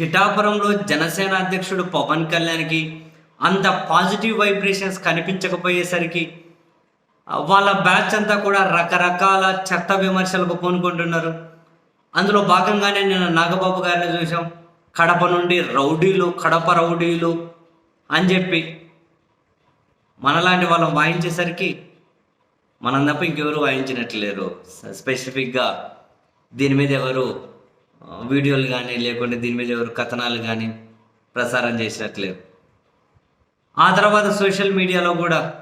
పిఠాపురంలో జనసేన అధ్యక్షుడు పవన్ కళ్యాణ్కి అంత పాజిటివ్ వైబ్రేషన్స్ కనిపించకపోయేసరికి వాళ్ళ బ్యాచ్ అంతా కూడా రకరకాల చెత్త విమర్శలకు పూనుకుంటున్నారు. అందులో భాగంగానే నేను నాగబాబు గారిని చూసాం కడప నుండి రౌడీలు కడప రౌడీలు అని చెప్పి మనలాంటి వాళ్ళం వాయించేసరికి మనం తప్ప ఇంకెవరు వాయించినట్లేరు స్పెసిఫిక్గా దీని మీద ఎవరు వీడియోలు కానీ లేకుంటే దీని మీద ఎవరు కథనాలు కానీ ప్రసారం చేసినట్లేరు ఆ తర్వాత సోషల్ మీడియాలో కూడా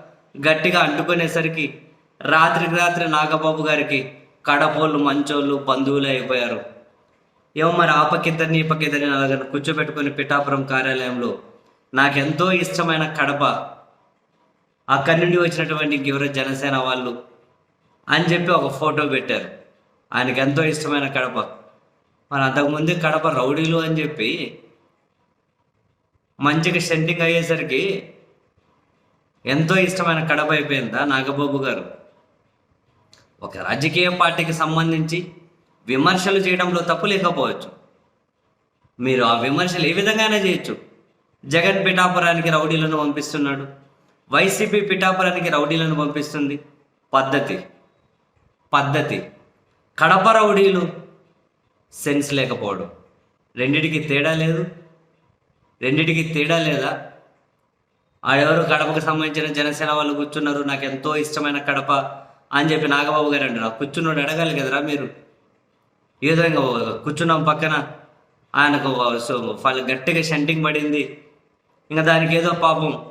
గట్టిగా అంటుకునేసరికి రాత్రికి రాత్రి నాగబాబు గారికి కడపోళ్ళు మంచోళ్ళు బంధువులు అయిపోయారు. ఏమో మరి ఆ పక్కిద్దరిని ఈ పక్కిద్దరిని కూర్చోబెట్టుకుని పిఠాపురం కార్యాలయంలో నాకెంతో ఇష్టమైన కడప. అక్కడి నుండి వచ్చినటువంటి ఇంకెవరో జనసేన వాళ్ళు అని చెప్పి ఒక ఫోటో పెట్టారు. ఆయనకి ఎంతో ఇష్టమైన కడప. మరి అంతకుముందు కడప రౌడీలు అని చెప్పి మంచిగా సెంటింగ్ అయ్యేసరికి ఎంతో ఇష్టమైన కడప అయిపోయిందా నాగబాబు గారు. ఒక రాజకీయ పార్టీకి సంబంధించి విమర్శలు చేయడంలో తప్పు లేకపోవచ్చు. మీరు ఆ విమర్శలు ఏ విధంగానే చేయొచ్చు. జగన్ పిఠాపురానికి రౌడీలను పంపిస్తున్నాడు. వైసీపీ పిఠాపురానికి రౌడీలను పంపిస్తుంది. పద్ధతి. పద్ధతి. కడప రౌడీలు సెన్స్ లేకపోవడం. రెండిటికి తేడా లేదు. రెండిటికి తేడా లేదా? ఆడెవరు కడపకు సంబంధించిన జనసేన వాళ్ళు కూర్చున్నారు నాకు ఎంతో ఇష్టమైన కడప అని చెప్పి నాగబాబు గారు అంటారు. కూర్చున్నాడు అడగాలి కదరా మీరు? ఏదో విధంగా కూర్చున్నాం పక్కన. ఆయనకు వాళ్ళు గట్టిగా షంటింగ్ పడింది. ఇంకా దానికి ఏదో పాపం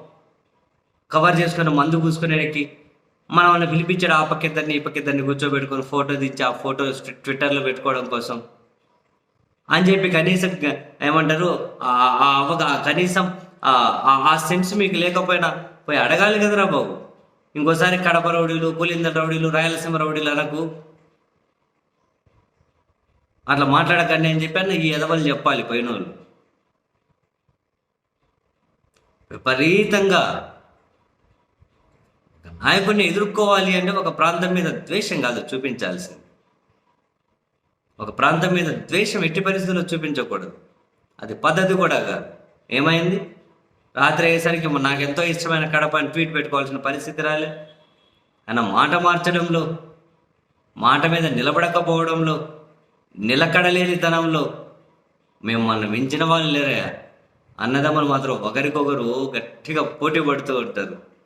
కవర్ చేసుకుని మందు పూసుకునేకి మనం పిలిపించాడు ఆ పక్కిద్దరిని ఈ పక్కిద్దరిని కూర్చోబెట్టుకొని ఫోటో తీసి ఆ ఫోటో ట్విట్టర్లో పెట్టుకోవడం కోసం. అని చెప్పి కనీసం ఏమంటారు? ఆ- అవగా కనీసం ఆ- ఆ- సెన్స్ మీకు లేకపోయినా పోయి అడగాలి కదరా బాబు. ఇంకోసారి కడప రౌడీలు పులిందర రౌడీలు రాయలసీమ రౌడీలు అనకు. అట్లా మాట్లాడకండి అని చెప్పాను ఈ ఎదవలు చెప్పాలి పైన వాళ్ళు విపరీతంగా నాయకుడిని ఎదుర్కోవాలి అంటే ఒక ప్రాంతం మీద ద్వేషం కాదు చూపించాల్సింది. ఒక ప్రాంతం మీద ద్వేషం ఎట్టి పరిస్థితుల్లో చూపించకూడదు. అది పద్ధతి కూడా కాదు. ఏమైంది? రాత్రి అయ్యేసరికి నాకు ఎంతో ఇష్టమైన కడప అని ట్వీట్ పెట్టుకోవాల్సిన పరిస్థితి రాలే. ఆయన మాట మార్చడంలో మాట మీద నిలబడకపోవడంలో నిలకడలేనితనంలో మేము మించిన వాళ్ళు లేరయ్యా. అన్నదమ్ములు మాత్రం ఒకరికొకరు గట్టిగా పోటీ పడుతూ ఉంటారు.